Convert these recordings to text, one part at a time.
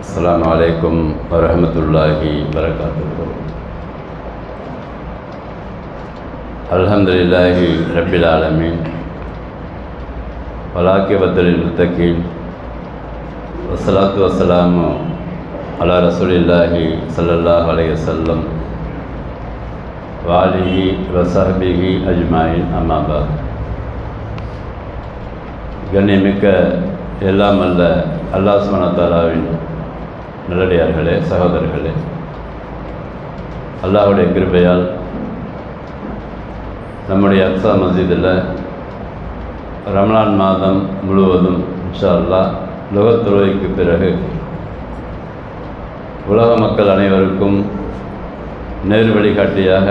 அஸ்லாம் வலைக்கும் வரமத்துல்லாஹி வரகாத்து அல்ஹம்துலில்லாஹி ரபில் ஆலமீன் வலாக்கி வத்தலில் முத்தகீன் வசலாத்து வசலாமு அலா ரசூலில்லாஹி சல்லல்லாஹ் அலைய செல்லம் வாலிஹி வசஹபிஹி அஜ்மாயின் அம்மாபாத் கண்ணியமிக்க எல்லாம் அல்ல அல்லாஹ் சுமனத்தாலாவின் நல்லடியார்களே சகோதரர்களே. அல்லாஹுடைய கிருபையால் நம்முடைய அக்ஸா மஸ்ஜிதில் ரமலான் மாதம் முழுவதும் இன்ஷா அல்லாஹ் லுகத்துறவைக்கு பிறகு உலக மக்கள் அனைவருக்கும் நேர் வழிகாட்டியாக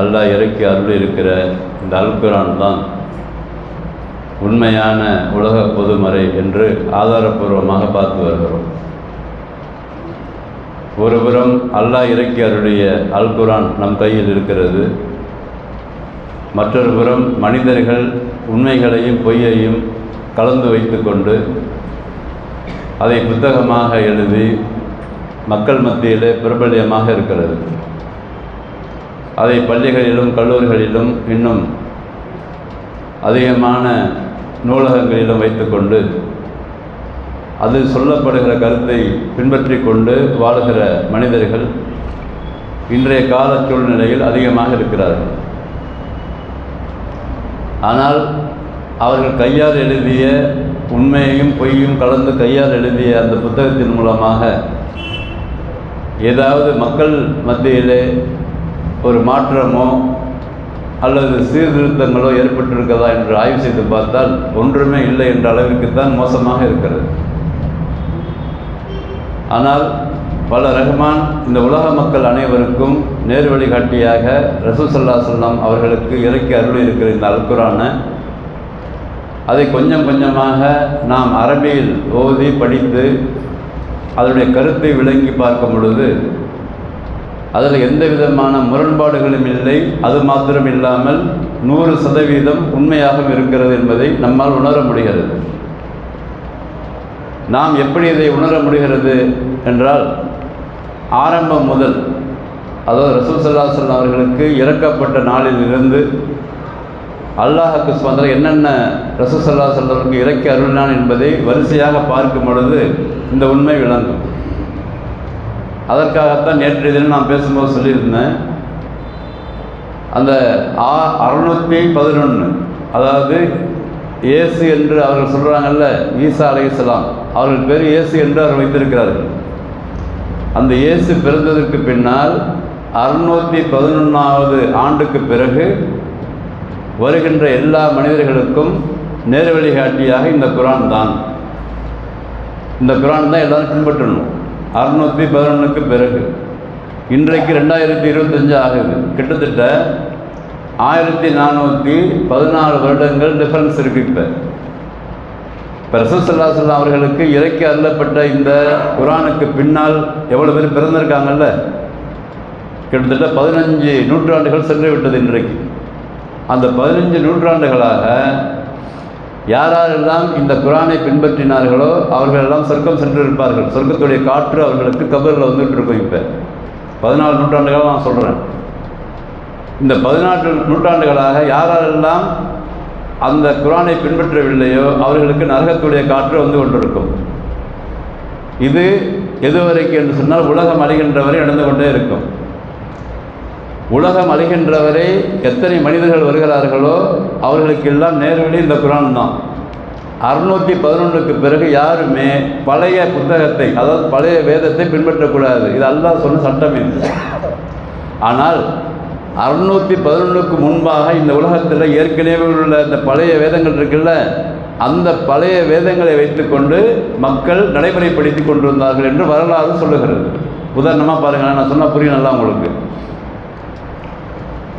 அல்லாஹ் இறக்கி அருள் இருக்கிற இந்த அல்குரான் தான் உண்மையான உலக பொதுமறை என்று ஆதாரபூர்வமாக பார்த்து வருகிறோம். ஒருபுறம் அல்லாஹ் இறக்கி அருடைய அல்குரான் நம் கையில் இருக்கிறது. மற்றொரு புறம் மனிதர்கள் உண்மைகளையும் பொய்யையும் கலந்து வைத்துக்கொண்டு அதை புத்தகமாக எழுதி மக்கள் மத்தியிலே பிரபல்யமாக இருக்கிறது. அதை பள்ளிகளிலும் கல்லூரிகளிலும் இன்னும் அதிகமான நூலகங்களிலும் வைத்துக்கொண்டு அது சொல்லப்படுகிற கருத்தை பின்பற்றி கொண்டு வாழ்கிற மனிதர்கள் இன்றைய கால சூழ்நிலையில் அதிகமாக இருக்கிறார்கள். ஆனால் அவர்கள் கையால் எழுதிய உண்மையையும் பொய்யும் கலந்து கையால் எழுதிய அந்த புத்தகத்தின் மூலமாக ஏதாவது மக்கள் மத்தியிலே ஒரு மாற்றமோ அல்லது சீர்திருத்தங்களோ ஏற்பட்டிருக்கிறதா என்று ஆய்வு செய்து பார்த்தால் ஒன்றுமே இல்லை என்ற அளவிற்கு தான் மோசமாக இருக்கிறது. ஆனால் பல ரஹ்மான் இந்த உலக மக்கள் அனைவருக்கும் நேர் வழிகாட்டியாக ரசூசல்லா சொல்லாம் அவர்களுக்கு இறக்கி அருள் இருக்கிற இந்த அல்குரான அதை கொஞ்சம் கொஞ்சமாக நாம் அரபியில் ஓதி படித்து அதனுடைய கருத்தை விளங்கி பார்க்கும் பொழுது அதில் எந்த விதமான முரண்பாடுகளும் இல்லை. அது மாத்திரம் இல்லாமல் நூறு சதவீதம் உண்மையாகவும் இருக்கிறது என்பதை நம்மால் உணர முடிகிறது. நாம் எப்படி இதை உணர முடிகிறது என்றால் ஆரம்பம் முதல் அதாவது ரசூல் சல்லாசன் அவர்களுக்கு இறக்கப்பட்ட நாளில் இருந்து அல்லாஹுக்கு சொந்தம் என்னென்ன ரசூல் சல்லா அவர்களுக்கு இறக்கி அருளினான் என்பதை வரிசையாக பார்க்கும் பொழுது இந்த உண்மை விளங்கும். அதற்காகத்தான் நேற்றைய தினம் நான் பேசும்போது சொல்லியிருந்தேன். அந்த ஆ அறுநூற்றி பதினொன்று அதாவது இயேசு என்று அவர்கள் சொல்கிறாங்கல்ல ஈசா அலையாம் அவர்கள் பேர் இயேசு என்று அவர் வைத்திருக்கிறார்கள். அந்த இயேசு பிறந்ததற்கு பின்னால் அறுநூற்றி பதினொன்றாவது ஆண்டுக்கு பிறகு வருகின்ற எல்லா மனிதர்களுக்கும் நேர் வழிகாட்டியாக இந்த குரான் தான். இந்த குரான் தான் எல்லோரும் பின்பற்றணும். அறுநூற்றி பதினொன்றுக்கு பிறகு. இன்றைக்கு ரெண்டாயிரத்தி இருபத்தஞ்சு ஆகுது. கிட்டத்தட்ட ஆயிரத்தி நானூற்றி பதினாலு வருடங்கள் டிஃப்ரென்ஸ் இருக்குது இப்போ. இப்போ சொல்லா அவர்களுக்கு இறக்கி அருளப்பட்ட இந்த குரானுக்கு பின்னால் எவ்வளோ பேர் பிறந்திருக்காங்கல்ல? கிட்டத்தட்ட பதினஞ்சு நூற்றாண்டுகள் சென்று விட்டது இன்றைக்கு. அந்த பதினஞ்சு நூற்றாண்டுகளாக யாரெல்லாம் இந்த குரானை பின்பற்றினார்களோ அவர்களெல்லாம் சொர்க்கம் சென்றிருப்பார்கள். சொர்க்கத்துடைய காற்று அவர்களுக்கு கபரில் வந்துட்டு இருக்கும் இப்போ. பதினாலு நூற்றாண்டுகளாக நான் சொல்கிறேன் இந்த பதினாட்டு நூற்றாண்டுகளாக யாரெல்லாம் அந்த குரானை பின்பற்றவில்லையோ அவர்களுக்கு நரகத்துடைய காற்று வந்து கொண்டிருக்கும். இது எதுவரைக்கும் என்று சொன்னால் உலகம் அழிகின்றவரை நடந்து கொண்டே இருக்கும். உலகம் அழிகின்றவரை எத்தனை மனிதர்கள் வருகிறார்களோ அவர்களுக்கெல்லாம் நேர்வழி இந்த குரான் தான். அறுநூற்றி பதினொன்றுக்கு பிறகு யாருமே பழைய புத்தகத்தை அதாவது பழைய வேதத்தை பின்பற்றக்கூடாது. இது அல்லாஹ் சொன்ன சட்டம் இது. ஆனால் அறுநூற்றி பதினொன்றுக்கு முன்பாக இந்த உலகத்தில் ஏற்கனவே உள்ள இந்த பழைய வேதங்கள் இருக்குல்ல அந்த பழைய வேதங்களை வைத்துக்கொண்டு மக்கள் நடைமுறைப்படுத்தி கொண்டிருந்தார்கள் என்று வரலாறு சொல்லுகிறது. உதாரணமாக பாருங்களேன் நான் சொன்னால் புரியும் நல்லா உங்களுக்கு.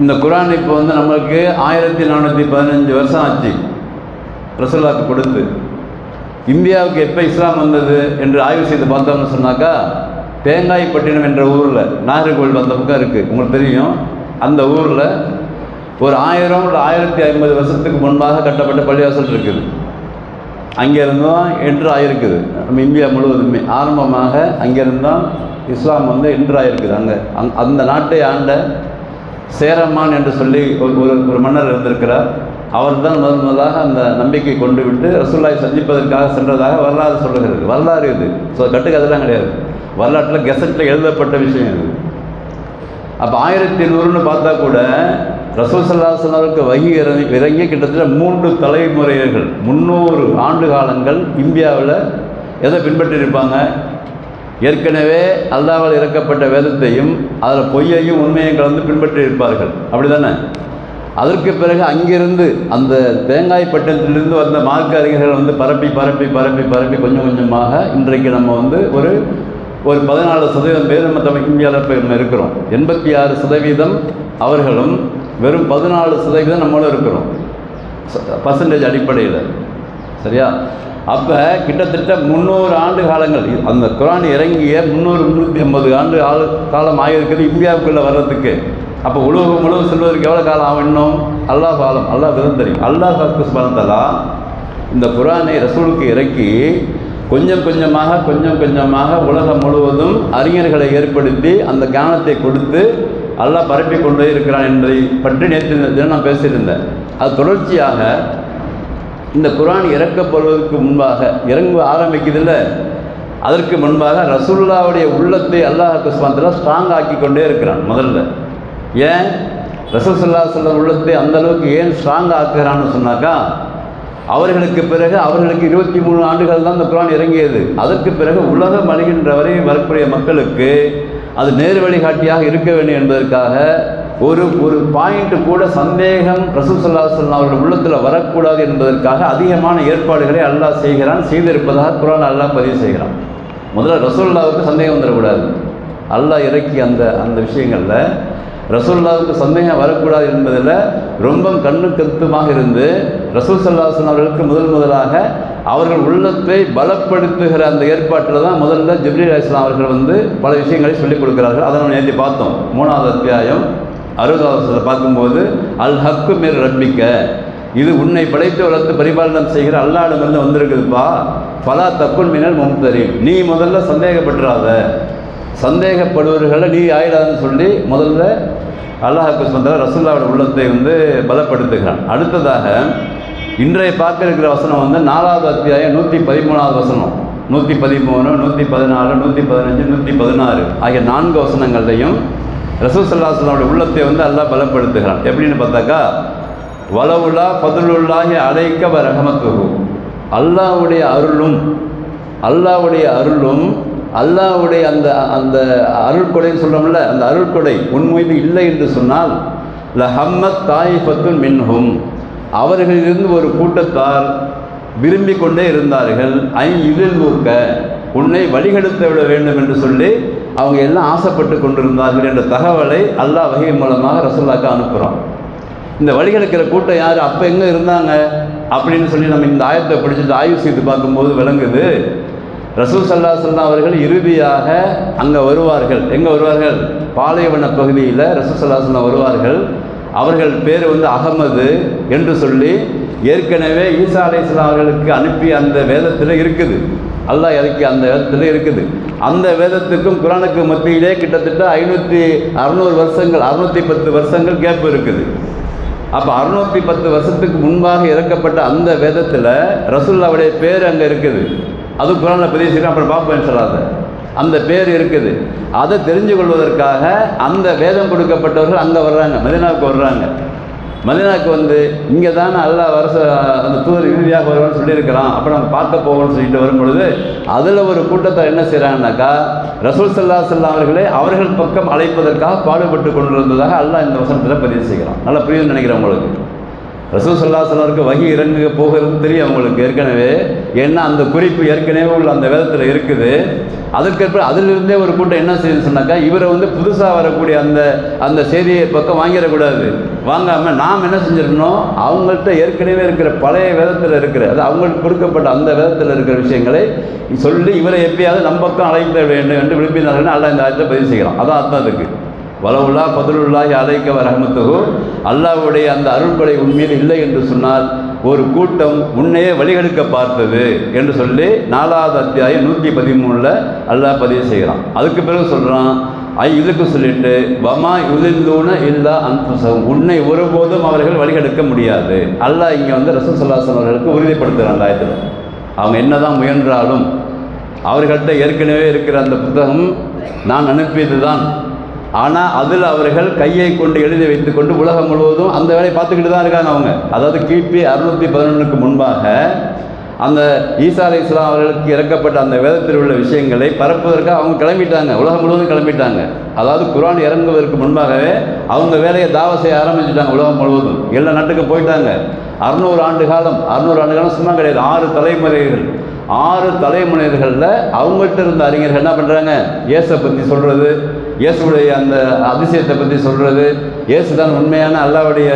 இந்த குரான் இப்போ வந்து நம்மளுக்கு ஆயிரத்தி நானூற்றி பதினஞ்சு வருஷம் ஆச்சு ரசோல்லாக்கு கொடுத்து. இந்தியாவுக்கு எப்போ இஸ்லாம் வந்தது என்று ஆய்வு செய்து பார்த்தோம்னு சொன்னாக்கா தேங்காய்பட்டினம் என்ற ஊரில் நாகர்கோவில் வந்த பக்கம் இருக்குது உங்களுக்கு தெரியும்? அந்த ஊரில் ஒரு ஆயிரம் இல்லை ஆயிரத்தி ஐம்பது வருஷத்துக்கு முன்பாக கட்டப்பட்ட பள்ளிவாசல் இருக்குது. அங்கேருந்து தான் என்ட்ரு ஆகிருக்குது நம்ம இந்தியா முழுவதுமே. ஆரம்பமாக அங்கேருந்து தான் இஸ்லாம் வந்து என்ட்ரு ஆகிருக்குது அங்கே அங் அந்த நாட்டை ஆண்ட சேரம்மான் என்று சொல்லி ஒரு ஒரு ஒரு மன்னர் இருந்திருக்கிறார். அவர் தான் முதன் முதலாக அந்த நம்பிக்கை கொண்டு விட்டு ரசூல்லாய் சந்திப்பதற்காக சென்றதாக வரலாறு சொல்லுகிறது. வரலாறு இது. ஸோ கட்டுக்கதெல்லாம் கிடையாது. வரலாற்றில் கெசட்டில் எழுதப்பட்ட விஷயம் இது. அப்போ ஆயிரத்தி நூறுன்னு பார்த்தா கூட ரசூல் சல்லாசனருக்கு வகி இறங்கி இறங்கி கிட்டத்தட்ட மூன்று தலைமுறைகள் முந்நூறு ஆண்டு காலங்கள் இந்தியாவில் எதை பின்பற்றியிருப்பாங்க? ஏற்கனவே அல்லாவால் இறக்கப்பட்ட வேதத்தையும் அதில் பொய்யையும் உண்மையும் கலந்து பின்பற்றியிருப்பார்கள். அப்படி தானே அதற்கு பிறகு அங்கிருந்து அந்த தேங்காய் பட்டத்திலிருந்து வந்த மார்க்க அறிஞர்கள் வந்து பரப்பி பரப்பி பரப்பி பரப்பி கொஞ்சம் கொஞ்சமாக இன்றைக்கு நம்ம வந்து ஒரு ஒரு பதினாலு சதவீதம் பேர் நம்ம தமிழ் இந்தியாவில் இப்போ நம்ம இருக்கிறோம். எண்பத்தி ஆறு சதவீதம் அவர்களும் வெறும் பதினாலு சதவீதம் நம்மளும் இருக்கிறோம். பர்சன்டேஜ் அடிப்படையில். சரியா? அப்போ கிட்டத்தட்ட முந்நூறு ஆண்டு காலங்கள் அந்த குரான் இறங்கிய முந்நூறு முந்நூற்றி ஐம்பது ஆண்டு ஆள் காலம் ஆகியிருக்குது இந்தியாவுக்குள்ளே வர்றதுக்கு. அப்போ உலகம் முழுவதும் செல்வதற்கு எவ்வளோ காலம் ஆகணும் அல்லாஹ் காலம் அல்லாஹ் விதம் தெரியும். அல்லாஹ் பலந்தலா இந்த குரானை ரசூலுக்கு இறக்கி கொஞ்சம் கொஞ்சமாக கொஞ்சம் கொஞ்சமாக உலகம் முழுவதும் அறிஞர்களை ஏற்படுத்தி அந்த ஞானத்தை கொடுத்து நல்லா பரப்பி கொண்டே இருக்கிறான் என்பதை பற்றி நேற்று தினம் நான் பேசியிருந்தேன். அது தொடர்ச்சியாக இந்த குரான் இறக்கப்படுவதற்கு முன்பாக இறங்க ஆரம்பிக்குதில்ல. அதற்கு முன்பாக ரசூல்லாவுடைய உள்ளத்தை அல்லாஹ் குஸ்மாந்தில் ஸ்ட்ராங் ஆக்கி கொண்டே இருக்கிறான் முதல்ல. ஏன்? ரசூசுல்லா சொல்ல உள்ளத்தை அந்த அளவுக்கு ஏன் ஸ்ட்ராங் ஆக்குகிறான்னு சொன்னாக்கா அவர்களுக்கு பிறகு அவர்களுக்கு இருபத்தி மூணு ஆண்டுகள் தான் இந்த குரான் இறங்கியது. அதற்கு பிறகு உலகம் அணுகின்ற வரை வரக்கூடிய மக்களுக்கு அது நேர் வழிகாட்டியாக இருக்க வேண்டும் என்பதற்காக ஒரு ஒரு பாயிண்ட் கூட சந்தேகம் ரசூசல்லா சொல்லா அவர்கள் உள்ளத்தில் வரக்கூடாது என்பதற்காக அதிகமான ஏற்பாடுகளை அல்லாஹ் செய்கிறான் செய்திருப்பதாக குரான் அல்லாஹ் பதிவு செய்கிறான். முதல்ல ரசூல்லாவுக்கு சந்தேகம் வந்துடக்கூடாது. அல்லாஹ் இறக்கி அந்த அந்த விஷயங்களில் ரசூல்லாவுக்கு சந்தேகம் வரக்கூடாது என்பதில் ரொம்ப கண்ணு கருத்துமாக இருந்து ரசூல் சல்லாஹன் அவர்களுக்கு முதல் முதலாக அவர்கள் உள்ளத்தை பலப்படுத்துகிற அந்த ஏற்பாட்டில் தான் முதல்ல ஜிப்ரீல் அலிஸ்லாம் அவர்கள் வந்து பல விஷயங்களை சொல்லிக் கொடுக்கிறார்கள். அதை நம்ம நேற்று பார்த்தோம். மூணாவது அத்தியாயம். அறுபதாவது பார்க்கும்போது அல் ஹக்கு மேல் ரப்பிக்க. இது உன்னை படைத்து வளர்த்து பரிபாலனம் செய்கிற அல்லாடமிருந்து வந்திருக்குதுப்பா. பலா தக்குன் மினல் மும்தரீம் நீ முதல்ல சந்தேகப்பட்டுறாத. சந்தேகப்படுவர்களை நீ ஆயிடாதுன்னு சொல்லி முதல்ல அல்லாஹாக்கு சொந்த ரசுல்லாவோட உள்ளத்தை வந்து பலப்படுத்துகிறான். அடுத்ததாக இன்றைய பார்க்க இருக்கிற வசனம் வந்து நாலாவது அத்தியாயம் நூற்றி பதிமூணாவது வசனம். நூற்றி பதிமூணு நூற்றி பதினாலு நூற்றி பதினஞ்சு நூற்றி பதினாறு ஆகிய நான்கு வசனங்களையும் வசனங்கள்லையும் ரசூசல்லாஸ்லாவோட உள்ளத்தை வந்து அல்லாஹ் பலப்படுத்துகிறான். எப்படின்னு பார்த்தாக்கா வளவுலா பதிலுள்ளாகி அழைக்க வ ரஹமத்துகு அல்லாவுடைய அருளும் அல்லாவுடைய அருளும் அல்லாவுடைய அந்த அந்த அருள்கொடைன்னு சொல்கிறோம்ல அந்த அருள்கொடை உண்மையில் இல்லை என்று சொன்னால் ல ஹம்மத் தாயிஃபத்துன் மின்ஹும். அவர்களிலிருந்து ஒரு கூட்டத்தார் விரும்பி கொண்டே இருந்தார்கள். ஐ இதில் ஊக்க உன்னை வழிகெடுத்து விட வேண்டும் என்று சொல்லி அவங்க எல்லாம் ஆசைப்பட்டு கொண்டிருந்தார்கள் என்ற தகவலை அல்லாஹ் வகை மூலமாக ரசோல்லாக்கு அனுப்புகிறோம் இந்த வழிகெடுக்கிற கூட்டம் யார்? அப்போ எங்கே இருந்தாங்க? அப்படின்னு சொல்லி நம்ம இந்த ஆயத்தை பிடிச்சிட்டு ஆய்வு செய்து பார்க்கும்போது விளங்குது. ரசூல் சல்லா சொல்லா அவர்கள் இறுதியாக அங்கே வருவார்கள். எங்கே வருவார்கள்? பாலைவன பகுதியில் ரசூல் சல்லா சொல்லா வருவார்கள். அவர்கள் பேர் வந்து அகமது என்று சொல்லி ஏற்கனவே ஈசா அலை அவர்களுக்கு அனுப்பிய அந்த வேதத்தில் இருக்குது. அல்லாஹ் இறக்கி அந்த வேதத்தில் இருக்குது. அந்த வேதத்துக்கும் குரானுக்கு மத்தியிலே கிட்டத்தட்ட ஐநூற்றி அறுநூறு வருஷங்கள் அறுநூற்றி பத்து வருஷங்கள் கேப் இருக்குது. அப்போ அறுநூற்றி பத்து வருஷத்துக்கு முன்பாக இறக்கப்பட்ட அந்த வேதத்தில் ரசுல்லாவுடைய பேர் அங்கே இருக்குது. அது குரானில் பதிவு செய்யணும் அப்புறம் பார்ப்பேன் சொல்லாத அந்த பேர் இருக்குது. அதை தெரிஞ்சு கொள்வதற்காக அந்த வேதம் கொடுக்கப்பட்டவர்கள் அங்கே வர்றாங்க. மதினாவுக்கு வர்றாங்க. மதினாவுக்கு வந்து இங்கே தானே அல்லா வருஷ அந்த தூதர் இறுதியாக வருவான்னு சொல்லியிருக்கிறான். அப்போ நம்ம பார்க்க போவோம்னு சொல்லிட்டு வரும்பொழுது அதில் ஒரு கூட்டத்தை என்ன செய்கிறாங்கனாக்கா ரசூல் சல்லா சல்லா அவர்களை அவர்கள் பக்கம் அழைப்பதற்காக பாடுபட்டு கொண்டிருந்ததாக அல்லா இந்த வசனத்தில் பதிவு செய்கிறான். நல்லா புரியுதுன்னு நினைக்கிறேன் உங்களுக்கு. ரசூ சொல்லாசனருக்கு வகி இறங்க போகிறது தெரியும் அவங்களுக்கு ஏற்கனவே. ஏன்னா அந்த குறிப்பு ஏற்கனவே உள்ள அந்த வேதத்தில் இருக்குது. அதுக்கேற்ப அதிலிருந்தே ஒரு கூட்டம் என்ன செய்யுதுன்னு சொன்னாக்கா இவரை வந்து புதுசாக வரக்கூடிய அந்த அந்த செய்தியை பக்கம் வாங்கிடக்கூடாது. வாங்காமல் நாம் என்ன செஞ்சிருக்கணும் அவங்கள்ட்ட ஏற்கனவே இருக்கிற பழைய வேதத்தில் இருக்கிற அது அவங்களுக்கு கொடுக்கப்பட்ட அந்த வேதத்தில் இருக்கிற விஷயங்களை சொல்லி இவரை எப்பயாவது நம்ம பக்கம் அழைக்க வேண்டும் என்று விரும்பினார்கள் அல்ல இந்த ஆயத்தை பதிவு செய்கிறோம் அதான் அர்த்தம் அதுக்கு. வலவுல்லா பதுலுல்லாஹி அலைக்க ரஹமத்துகு அல்லாவுடைய அந்த அருள்படை உண்மையில் இல்லை என்று சொன்னால் ஒரு கூட்டம் உன்னையே வழிகெடுக்க பார்த்தது என்று சொல்லி நாலாவது அத்தியாயம் நூற்றி பதிமூணில் அல்லாஹ் பதிவு செய்கிறான். அதுக்கு பிறகு சொல்கிறான் ஐ இதுக்கு சொல்லிட்டு வமா யுதில்லூன இல்லா அன்புசம் உன்னை ஒருபோதும் அவர்கள் வழிகெடுக்க முடியாது. அல்லாஹ் இங்கே வந்து ரசசல்லாசன் அவர்களுக்கு உறுதிப்படுத்துகிறான் ஆயத்தில். அவங்க என்னதான் முயன்றாலும் அவர்கள்ட்ட ஏற்கனவே இருக்கிற அந்த புத்தகம் நான் அனுப்பியது தான் ஆனால் அதில் அவர்கள் கையை கொண்டு எழுதி வைத்துக்கொண்டு உலகம் முழுவதும் அந்த வேலையை பார்த்துக்கிட்டு தான் இருக்காங்க அவங்க. அதாவது கிபி அறுநூற்றி பதினொன்றுக்கு முன்பாக அந்த ஈசா அலி இஸ்லாம் அவர்களுக்கு இறக்கப்பட்ட அந்த வேதத்தில் உள்ள விஷயங்களை பரப்புவதற்காக அவங்க கிளம்பிட்டாங்க. உலகம் முழுவதும் கிளம்பிட்டாங்க. அதாவது குரான் இறங்குவதற்கு முன்பாகவே அவங்க வேலையை தாவ செய்ய ஆரம்பிச்சுட்டாங்க உலகம் முழுவதும். எல்லா நாட்டுக்கு போயிட்டாங்க. அறுநூறு ஆண்டு காலம் அறுநூறு ஆண்டு காலம் சும்மா கிடையாது. ஆறு தலைமுறைகள். ஆறு தலைமுறைகளில் அவங்கள்ட்ட இருந்த அறிஞர்கள் என்ன பண்ணுறாங்க இயேசை பற்றி சொல்கிறது இயேசுடைய அந்த அதிசயத்தை பற்றி சொல்கிறது இயேசு தான் உண்மையான அல்லாவுடைய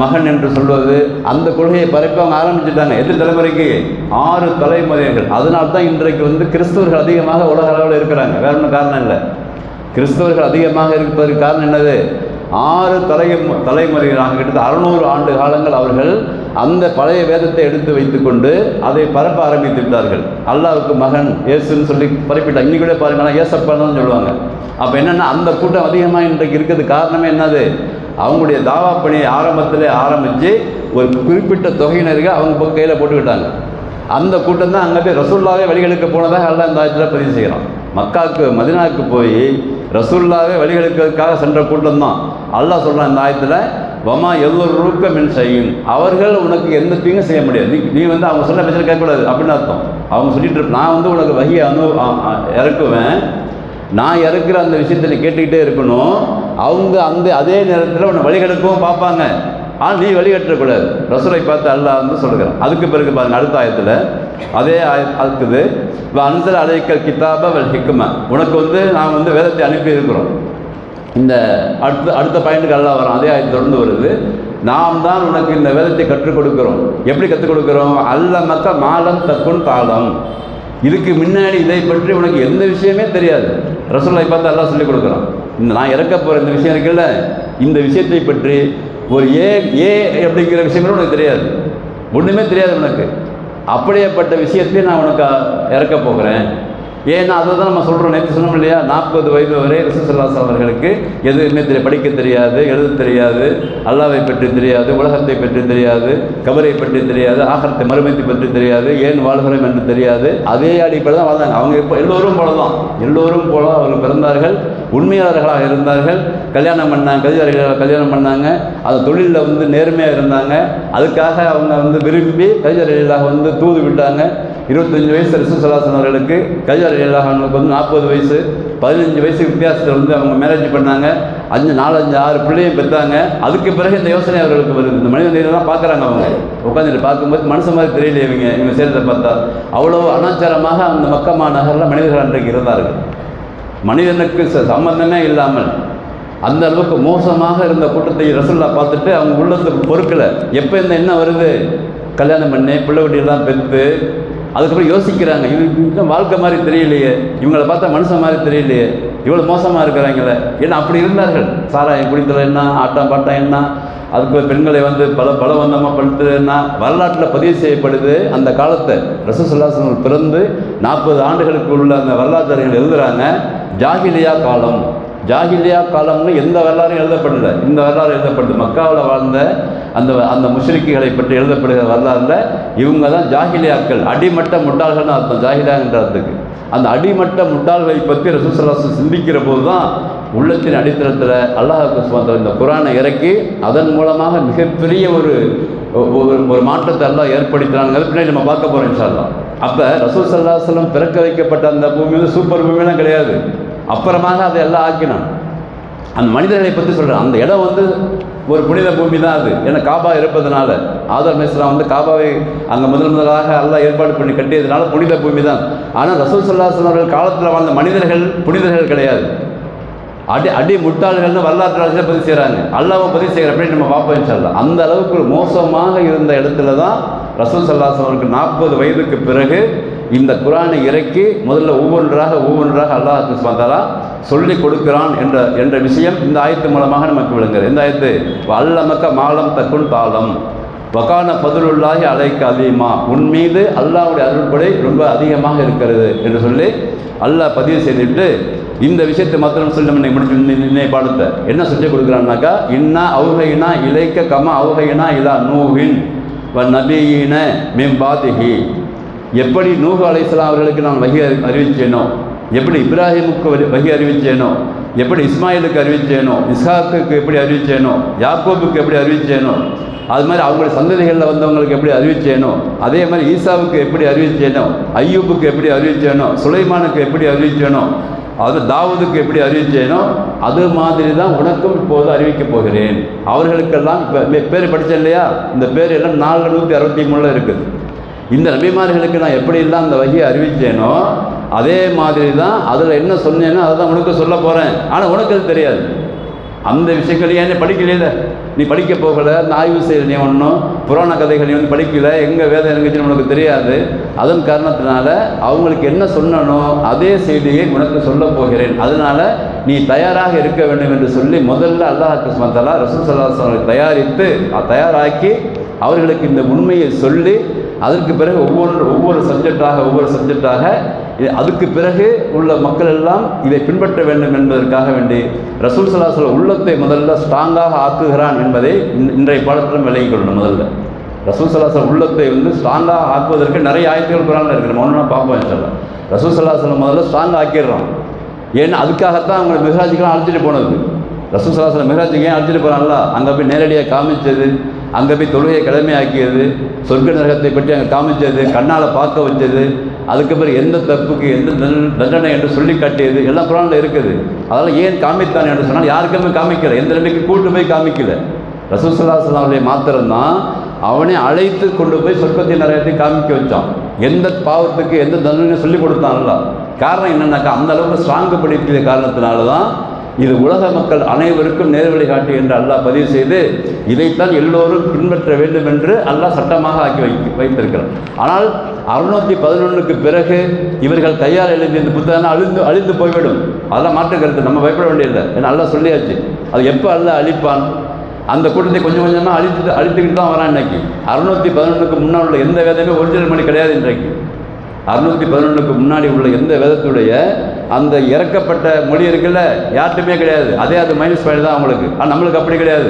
மகன் என்று சொல்வது அந்த கொள்கையை பரப்ப அவங்க ஆரம்பிச்சுட்டாங்க. எத்தனை தலைமுறைக்கு ஆறு தலைமுறைகள். அதனால தான் இன்றைக்கு வந்து கிறிஸ்தவர்கள் அதிகமாக உலக அளவில் இருக்கிறாங்க. வேற ஒன்றும் காரணம் இல்லை. கிறிஸ்தவர்கள் அதிகமாக இருப்பதற்கு காரணம் என்னது? ஆறு தலை தலைமுறைகளாக கிட்டத்தட்ட அறுநூறு ஆண்டு காலங்கள் அவர்கள் அந்த பழைய வேதத்தை எடுத்து வைத்துக்கொண்டு அதை பரப்ப ஆரம்பித்து விட்டார்கள் அல்லாவுக்கு மகன் இயேசுன்னு சொல்லி பரப்பிட்டாங்க. இன்னைக்கு கூட பாருங்கன்னா ஏசப்பான்னு சொல்லுவாங்க. அப்போ என்னென்னா அந்த கூட்டம் அதிகமாக இன்றைக்கு இருக்கிறது காரணமே என்னது? அவங்களுடைய தாவா பணியை ஆரம்பத்தில் ஆரம்பித்து ஒரு குறிப்பிட்ட தொகையினருக்கு அவங்க பக்கம் கையில் போட்டுக்கிட்டாங்க. அந்த கூட்டம் தான் அங்கே போய் ரசூல்லாவே வழிகளுக்கு போனதாக அல்லா இந்த ஆயத்தில் பதிவு செய்கிறான். மக்காவுக்கு மதினாவுக்கு போய் ரசூல்லாவே வழிகளுக்காக சென்ற கூட்டம் தான். அல்லாஹ் சொல்கிறான் இந்த ஆயத்தில் வமா எவ்வளோ ரூக்க மின் செய்யும். அவர்கள் உனக்கு எந்த தீங்கும் செய்ய முடியாது. நீ நீ வந்து அவங்க சொன்ன பிரச்சனை கேட்கக்கூடாது. அப்படின்னு அர்த்தம். அவங்க சொல்லிட்டு இருப்ப நான் வந்து உனக்கு வகையை அனு இறக்குவேன். நான் இறக்குற அந்த விஷயத்தை நீ கேட்டுக்கிட்டே இருக்கணும். அவங்க அந்த அதே நேரத்தில் உன்னை வழிகெடுக்கவும் பார்ப்பாங்க. ஆனால் நீ வழிகட்டக்கூடாது. ரசூலை பார்த்து அல்லாஹ் வந்து அதுக்கு பிறகு பாருங்க அடுத்த ஆயத்தில். அதே ஆய அடுத்தது இப்போ அன்சல் அலைக்கல் கிதாப வல் ஹிக்குமா உனக்கு வந்து நான் வந்து வேதத்தை அனுப்பி இருக்கிறோம் இந்த அடுத்த அடுத்த பாயிண்ட்டுக்கு எல்லாம் வரும். அதே ஆயத்து தொடர்ந்து வருது. நாம் தான் உனக்கு இந்த வேதத்தை கற்றுக் கொடுக்குறோம். எப்படி கற்றுக் கொடுக்குறோம்? அல்ல மக்க மாலம் தக்குன் தாளம். இதுக்கு முன்னாடி இதை பற்றி உனக்கு எந்த விஷயமே தெரியாது. ரசோலை பார்த்து எல்லாம் சொல்லிக் கொடுக்குறோம் இந்த நான் இறக்க போகிற இந்த விஷயம் இருக்குல்ல? இந்த விஷயத்தை பற்றி ஒரு ஏ ஏ அப்படிங்கிற விஷயங்களும் உனக்கு தெரியாது. ஒன்றுமே தெரியாது உனக்கு. அப்படியேப்பட்ட விஷயத்தையும் நான் உனக்கு இறக்க போகிறேன். ஏன்னா அதை தான் நம்ம சொல்கிறோம் நேற்று சொன்னோம் இல்லையா? நாற்பது வயது வரை ரிசல்லாஸ் அவர்களுக்கு எதுவுமே தெரிய படிக்க தெரியாது எழுத தெரியாது அல்லாவை பற்றி தெரியாது உலகத்தை பற்றி தெரியாது கபரை பற்றி தெரியாது ஆகரத்தை மறுமைத்தை பற்றி தெரியாது ஏன் வாழ்கிறோம் என்று தெரியாது. அதே அடிப்படையில் தான் வாழ்ந்தாங்க. அவங்க இப்போ எல்லோரும் போல தான் எல்லோரும் போல அவர்கள் பிறந்தார்கள். உண்மையாளர்களாக இருந்தார்கள். கல்யாணம் பண்ணாங்க கல்யாணம் கல்யாணம் பண்ணாங்க. அந்த தொழிலில் வந்து நேர்மையாக இருந்தாங்க. அதுக்காக அவங்க வந்து விரும்பி கல்யாணம் வந்து தூது விட்டாங்க. இருபத்தஞ்சு வயசு ரிசுசலாசன் அவர்களுக்கு கல்யாணம் அவங்களுக்கு வந்து நாற்பது வயசு பதினஞ்சு வயசு வித்தியாசத்தில் வந்து அவங்க மேரேஜ் பண்ணாங்க. அஞ்சு நாலஞ்சு ஆறு பிள்ளையும் பெற்றாங்க. அதுக்கு பிறகு இந்த யோசனை அவர்களுக்கு வருது. இந்த மனித நிலையெல்லாம் பார்க்குறாங்க அவங்க. உட்காந்துட்டு பார்க்கும்போது மனுஷன் மாதிரி தெரியல இவங்க இவங்க செய்கிறத பார்த்தா. அவ்வளோ அனாச்சாரமாக அந்த மக்கமா நகரில் மனிதர்கள் அன்றைக்கு இருந்தார்கள். மனிதனுக்கு ச- சம்பந்தமே இல்லாமல் அந்த அளவுக்கு மோசமாக இருந்த கூட்டத்தை ரசல்லா பார்த்துட்டு அவங்க உள்ளத்துக்கு பொறுக்கலை. எப்போ இந்த என்ன வருது? கல்யாணம் பண்ணி பிள்ளை குட்டியெல்லாம் பெற்று அதுக்கப்புறம் யோசிக்கிறாங்க இவங்க வாழ்க்கை மாதிரி தெரியலையே. இவங்களை பார்த்தா மனுஷன் மாதிரி தெரியலையே. இவ்வளோ மோசமாக இருக்கிறாங்களே. ஏன்னா அப்படி இருந்தார்கள்? சாராயம் குடித்தல் என்ன? ஆட்டம் பாட்டம் என்ன? அதுக்கு பெண்களை வந்து பல பலவந்தமாக படுத்துன்னா வரலாற்றில் பதிவு செய்யப்படுது. அந்த காலத்தை ரசூசுல்லாசனம் பிறந்து நாற்பது ஆண்டுகளுக்கு உள்ள அந்த வரலாற்று எழுதுகிறாங்க ஜாகிலியா காலம். ஜாகிலியா காலம்னு எந்த வரலாறும் எழுதப்படல. இந்த வரலாறு எழுதப்படுது. மக்காவில் வாழ்ந்த அந்த அந்த முஷ்ரிக்குகளை பற்றி எழுதப்படுகிற வரலாறுல இவங்க தான் ஜாகிலியாக்கள். அடிமட்ட முட்டாள்கள்னு அர்த்தம். ஜாகிலியான்றதுக்கு அந்த அடிமட்ட முட்டாள்களை பற்றி ரசூசல்லாசன் சிந்திக்கிற போது தான் உள்ளத்தின் அடித்தளத்தில் அல்லாஹ் சுமந்த இந்த குரானை இறக்கி அதன் மூலமாக மிகப்பெரிய ஒரு ஒரு ஒரு மாற்றத்தை எல்லாம் ஏற்படுத்தினாங்கிறது பின்னாடி நம்ம பார்க்க போகிறோம் இன்ஷால்லா அப்போ ரசூல் சல்லாஹலம் பிறக்க வைக்கப்பட்ட அந்த பூமி வந்து சூப்பர் பூமிலாம் கிடையாது. அப்புறமாக அதை எல்லாம் ஆக்கினான். அந்த மனிதர்களை பற்றி சொல்கிறேன் அந்த இடம் வந்து ஒரு புனித பூமி தான் அது. ஏன்னா காபா இருப்பதனால ஆதர் மேஸ்லாம் வந்து காபாவை அங்கே முதல் முதலாக எல்லாம் ஏற்பாடு பண்ணி கட்டியதுனால புனித பூமி தான். ஆனால் ரசூல் சல்லாஹ் அவர்கள் காலத்தில் வாழ்ந்த மனிதர்கள் புனிதர்கள் கிடையாது. அடி அடி முட்டாள்கள்னு வரலாற்றாளர்களை பதிவு செய்கிறாங்க அல்லாவை பதிவு செய்கிற அப்படின்னு நம்ம பார்ப்போம் சொல்லலாம் அந்த அளவுக்கு மோசமாக இருந்த இடத்துல தான் ரசூல் சல்லாசன் அவருக்கு நாற்பது வயதுக்கு பிறகு இந்த குரானை இறக்கி முதல்ல ஒவ்வொன்றாக ஒவ்வொன்றாக அல்லாஹ் சுமந்தாலா சொல்லி கொடுக்கிறான் என்ற என்ற விஷயம் இந்த ஆயத்து மூலமாக நமக்கு விளங்குது. இந்த ஆயத்து அல்லமக்க மாலம் தக்குன் தாளம் வகான பதிலுள்ளாகி அலைக்கு அதிகமா உன் மீது அல்லாவுடைய அருள்படை ரொம்ப அதிகமாக இருக்கிறது என்று சொல்லி அல்லாஹ் பதிவு செய்துட்டு இந்த விஷயத்தை மாத்திரம் சொல்லி நம்ம முடிச்சு இன்னை பாடத்தை என்ன சொல்லி கொடுக்குறான்னாக்கா இன்னா அவுகைனா இலைக்க கம அவுகைனா இலா நூவின் வ நபியின மேம்பாதிகி எப்படி நூக அலைஹிஸ்ஸலாம் அவர்களுக்கு நான் வகி அறி- அறிவிச்சேனோ எப்படி இப்ராஹிமுக்கு வகி அறிவிச்சேனோ எப்படி இஸ்மாயிலுக்கு அறிவிச்சேனோ இஸ்ஹாக்குக்கு எப்படி அறிவிச்சேனோ யாக்கோபுக்கு எப்படி அறிவிச்சேனோ அது மாதிரி அவங்களுடைய சந்ததிகளில் வந்தவங்களுக்கு எப்படி அறிவிச்சேனோ அதே மாதிரி ஈசாவுக்கு எப்படி அறிவிச்சேனோ ஐயூபுக்கு எப்படி அறிவிச்சேனோ சுலைமானுக்கு எப்படி அறிவிச்சேனோ அது தாவூதுக்கு எப்படி அறிவிச்சேனோ அது மாதிரி தான் உனக்கும் இப்போது அறிவிக்கப் போகிறேன். அவர்களுக்கெல்லாம் இப்போ பேர் படித்தேன் இல்லையா? இந்த பேர் எல்லாம் நாலு நூற்றி அறுபத்தி மூணில் இருக்குது. இந்த நபிமார்களுக்கு நான் எப்படிலாம் அந்த வகையை அறிவித்தேனோ அதே மாதிரி தான் அதில் என்ன சொன்னேனோ அதை தான் உனக்கு சொல்ல போகிறேன் ஆனால் உனக்கு அது தெரியாது. அந்த விஷயங்கள் ஏன் படிக்கலையில? நீ படிக்க போகலை அந்த ஆய்வு செய்யல நீ ஒன்றும் புராண கதைகள் நீ வந்து படிக்கல எங்கே வேதம் இருந்துச்சுன்னு உனக்கு தெரியாது. அதன் காரணத்தினால அவங்களுக்கு என்ன சொன்னனோ அதே செய்தியை உனக்கு சொல்ல போகிறேன். அதனால நீ தயாராக இருக்க வேண்டும் என்று சொல்லி முதல்ல அல்லாஹ் கிருஷ்ணத்தலா ரசூல் சல்லாஹ் தயாரித்து தயாராக்கி அவர்களுக்கு இந்த உண்மையை சொல்லி அதற்கு பிறகு ஒவ்வொரு ஒவ்வொரு சப்ஜெக்டாக ஒவ்வொரு சப்ஜெக்டாக இது- அதுக்கு பிறகு உள்ள மக்கள் எல்லாம் இதை பின்பற்ற வேண்டும் என்பதற்காக வேண்டி ரசூல் சலாசல உள்ளத்தை முதல்ல ஸ்ட்ராங்காக ஆக்குகிறான் என்பதை இன்றைய பாடத்திலும் விலகிக் கொள்ளணும் முதல்ல. ரசூல் சலாசல உள்ளத்தை வந்து ஸ்ட்ராங்காக ஆக்குவதற்கு நிறைய ஆயத்துகள் குரானில் இருக்கிற நம்ம பார்ப்போம் சொல்லலாம் ரசூல் சலாசலம் முதல்ல ஸ்ட்ராங் ஆக்கிடுறோம் ஏன்னா அதுக்காகத்தான் அவங்களை மிகராஜிக்கெல்லாம் அழைச்சிட்டு போனது. ரசூல் சலாசலம் மிகராஜிக்கு ஏன் அழைச்சிட்டு போகிறாங்களா அங்கே போய் நேரடியாக காமிச்சது அங்கே போய் தொழுகையை கடமையாக்கியது சொர்க்க நரகத்தை பற்றி அங்கே காமிச்சது கண்ணால் பார்க்க வச்சது அதுக்கு பிறகு எந்த தப்புக்கு எந்த தண்டனை- தண்டனை என்று சொல்லி காட்டியது எல்லாம் குரானில் இருக்குது. அதெல்லாம் ஏன் காமித்தான் என்று சொன்னால் யாருக்குமே காமிக்கல. எந்த நிலைக்கு கூட்டு போய் காமிக்கல. ரசூசல்லாஸ்லாமுடைய மாத்திரம்தான் அவனை அழைத்து கொண்டு போய் சொர்க்கத்தின் நரகத்தை காமிக்க வச்சான். எந்த பாவத்துக்கு எந்த தண்டனை சொல்லி கொடுத்தான்ல காரணம் என்னன்னாக்கா அந்த அளவுக்கு ஸ்ட்ராங்கு படுத்திய காரணத்தினால தான் இது உலக மக்கள் அனைவருக்கும் நேர்வழி காட்டு என்று அல்லாஹ் பதிவு செய்து இதைத்தான் எல்லோரும் பின்பற்ற வேண்டும் என்று அல்லாஹ் சட்டமாக ஆக்கி வை வைத்திருக்கிறார் ஆனால் அறுநூற்றி பதினொன்றுக்கு பிறகு இவர்கள் கையால் எழுதிய இந்த புத்தகம் அழிந்து அழிந்து போய்விடும். அதெல்லாம் மாற்று கருத்து நம்ம பயப்பட வேண்டியதில்லை ஏன்னா அல்லாஹ் சொல்லியாச்சு. அது எப்போ அல்லாஹ் அழிப்பான்? அந்த கூட்டத்தை கொஞ்சம் கொஞ்சமாக அழித்து அழித்துக்கிட்டு தான் வரான் இன்றைக்கி அறுநூற்றி பதினொன்றுக்கு முன்னால் உள்ள எந்த வேதமே ஒரிஜினல் மணி கிடையாது இன்றைக்கு. அறுநூத்தி பதினொன்றுக்கு முன்னாடி உள்ள எந்த வேதத்துடைய அந்த இறக்கப்பட்ட மொழி இருக்குல்ல யார்ட்டுமே கிடையாது. அதே அது மைனஸ் பாயிண்ட் தான் அவங்களுக்கு. ஆனால் நம்மளுக்கு அப்படி கிடையாது.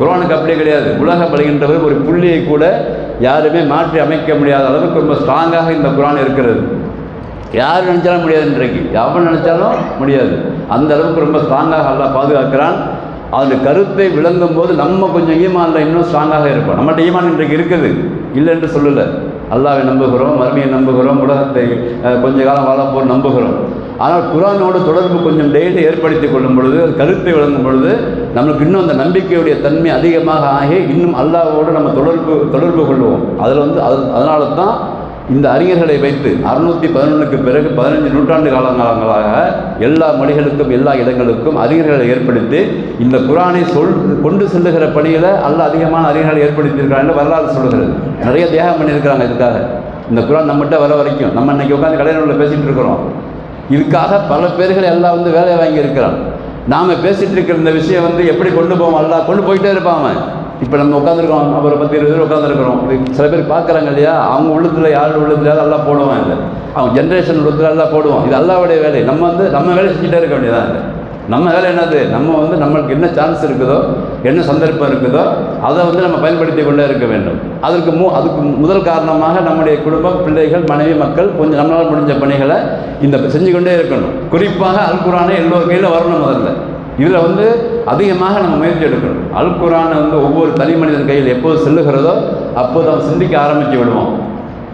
குரானுக்கு அப்படி கிடையாது. உலகம் படுகின்றவர் ஒரு புள்ளியை கூட யாருமே மாற்றி அமைக்க முடியாத அளவுக்கு ரொம்ப ஸ்ட்ராங்காக இந்த குரான் இருக்கிறது. யார் நினச்சாலும் முடியாது இன்றைக்கு. எவன் நினச்சாலும் முடியாது. அந்த அளவுக்கு ரொம்ப ஸ்ட்ராங்காக எல்லாம் பாதுகாக்கிறான். அதில் கருத்தை விளங்கும் போது நம்ம கொஞ்சம் ஈமானில் இன்னும் ஸ்ட்ராங்காக இருப்போம். நம்மகிட்ட ஈமான் இன்றைக்கு இருக்குது. இல்லை என்று சொல்லலை. அல்லாவை நம்புகிறோம் மருமையை நம்புகிறோம் உலகத்தை கொஞ்ச காலம் வாழப்போர் நம்புகிறோம். ஆனால் குரானோடு தொடர்பு கொஞ்சம் டெய்லி ஏற்படுத்தி கொள்ளும் பொழுது அது கருத்தை விளங்கும் பொழுது நம்மளுக்கு இன்னும் அந்த நம்பிக்கையுடைய தன்மை அதிகமாக ஆகி இன்னும் அல்லாவோடு நம்ம தொடர்பு தொடர்பு கொள்வோம். அதில் வந்து அது அதனால தான் இந்த அறிஞர்களை வைத்து அறுநூற்றி பதினொன்றுக்கு பிறகு பதினஞ்சு நூற்றாண்டு காலங்களாக எல்லா மொழிகளுக்கும் எல்லா இடங்களுக்கும் அறிஞர்களை ஏற்படுத்தி இந்த குரானை சொல் கொண்டு செல்லுகிற பணியில் அல்ல அதிகமான அறிஞர்களை ஏற்படுத்தியிருக்கிறாங்க வரலாறு சொல்லுகிறது. நிறைய தியாகம் பண்ணியிருக்கிறாங்க இதுக்காக. இந்த குரான் நம்மகிட்ட வர வரைக்கும் நம்ம இன்றைக்கி உட்காந்து கலைஞர்களில் பேசிகிட்டு இருக்கிறோம். இதுக்காக பல பேர்கள் எல்லாம் வந்து வேலையை வாங்கி இருக்கிறான். நாம் பேசிகிட்டு இருக்கிற இந்த விஷயம் வந்து எப்படி கொண்டு போவோம்? எல்லாம் கொண்டு போயிட்டே இருப்பான் அவன். இப்போ நம்ம உட்காந்துருக்கோம் அவரை பத்து இருபது பேர் உட்காந்துருக்கிறோம் சில பேர் பார்க்குறாங்க இல்லையா? அவங்க உள்ளத்தில் யாரோட உள்ளத்துல எல்லாம் போடுவான் இல்லை அவங்க ஜென்ரேஷன் உள்ளத்துல எல்லாம் போடுவோம் இது அல்லாவுடைய வேலை. நம்ம வந்து நம்ம வேலை செஞ்சுட்டே இருக்க வேண்டியதான் இல்லை நம்ம வேலை என்னது? நம்ம வந்து நம்மளுக்கு என்ன சான்ஸ் இருக்குதோ என்ன சந்தர்ப்பம் இருக்குதோ அதை வந்து நம்ம பயன்படுத்தி கொண்டே இருக்க வேண்டும். அதற்கு மு அதுக்கு முதல் காரணமாக நம்முடைய குடும்பம் பிள்ளைகள் மனைவி மக்கள் கொஞ்சம் நம்மளால் முடிஞ்ச பணிகளை இந்த செஞ்சு கொண்டே இருக்கணும். குறிப்பாக அல்குரானே எல்லோர் கையில் வரணும் முதல்ல. இதில் வந்து அதிகமாக நம்ம முயற்சி எடுக்கணும். அல் குரானை வந்து ஒவ்வொரு தனி மனிதன் கையில் எப்போது செல்லுகிறதோ அப்போது அவன் சிந்திக்க ஆரம்பித்து விடுவோம்.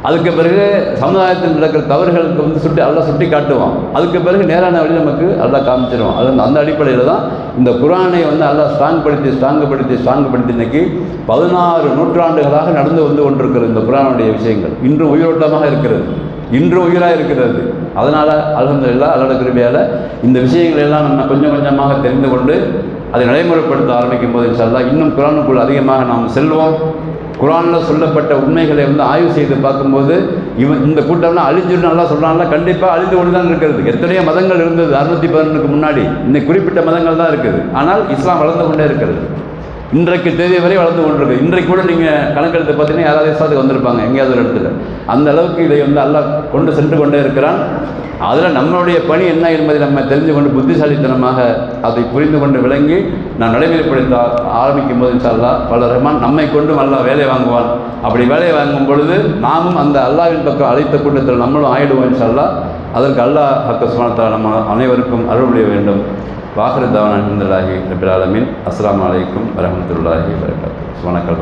அதுக்கு பிறகு சமுதாயத்தில் நடக்கிற தவறுகளுக்கு வந்து சுட்டி எல்லாம் சுட்டி காட்டுவோம் அதுக்கு பிறகு நேரான வழி நமக்கு நல்லா காமிச்சிடுவோம் அது அந்த அடிப்படையில் தான் இந்த குரானை வந்து நல்லா ஸ்ட்ராங் படுத்தி ஸ்ட்ராங் படுத்தி ஸ்ட்ராங் படுத்தி இன்னைக்கு பதினாறு நூற்றாண்டுகளாக நடந்து வந்து கொண்டிருக்கிறது இந்த குரானுடைய விஷயங்கள். இன்றும் உயிரோட்டமாக இருக்கிறது. இன்று உயிராக இருக்கிறது. அதனால் அலகந்தில்லா அல்லோட கிருபையால் இந்த விஷயங்களை எல்லாம் நம்ம கொஞ்சம் கொஞ்சமாக தெரிந்து கொண்டு அதை நடைமுறைப்படுத்த ஆரம்பிக்கும் போது இன்ஷா இன்னும் குரானுக்குள் அதிகமாக நாம் செல்வோம். குரானில் சொல்லப்பட்ட உண்மைகளை வந்து ஆய்வு செய்து பார்க்கும்போது இவன் இந்த கூட்டம்லாம் அழிஞ்சுட்டு நல்லா சொல்கிறாங்களா கண்டிப்பாக அழிந்து கொண்டு தான் இருக்கிறது. எத்தனையோ மதங்கள் இருந்தது அறுநூத்தி பதினொன்றுக்கு முன்னாடி. இந்த குறிப்பிட்ட மதங்கள் தான் இருக்குது. ஆனால் இஸ்லாம் வளர்ந்து கொண்டே இருக்கிறது. இன்றைக்கு தேதி வரை வளர்ந்து கொண்டிருக்கு. இன்றைக்கு கூட நீங்கள் கணக்கெடுத்து பார்த்தீங்கன்னா யாராவது இஸ்லாத்துக்கு வந்திருப்பாங்க எங்கேயாவது ஒரு இடத்துல. அந்த அளவுக்கு இதை வந்து அல்லாஹ் கொண்டு சென்று கொண்டே இருக்கிறான். அதில் நம்மளுடைய பணி என்ன என்பதை நம்ம தெரிந்து கொண்டு புத்திசாலித்தனமாக அதை புரிந்து கொண்டு விளங்கி நான் நடைமுறைப்படுத்த ஆரம்பிக்கும் போது இன்ஷா பல ரஹ்மான் நம்மை கொண்டும் அல்லாஹ் வேலை வாங்குவான். அப்படி வேலை வாங்கும் பொழுது நாமும் அந்த அல்லாவின் பக்கம் அழைத்த கூட்டத்தில் நம்மளும் ஆயிடுவோம் இன்ஷா அதற்கு அல்லாஹ் ஹக்கஸ்மானத்தால் நம்ம அனைவருக்கும் அருள் வேண்டும். வாஹர் தவான் அஹமதுல்லாஹி ரபில் ஆலமின். அஸ்ஸலாமு அலைக்கும் வரஹமத்துல்லாஹி வரகாத்து வணக்கம்.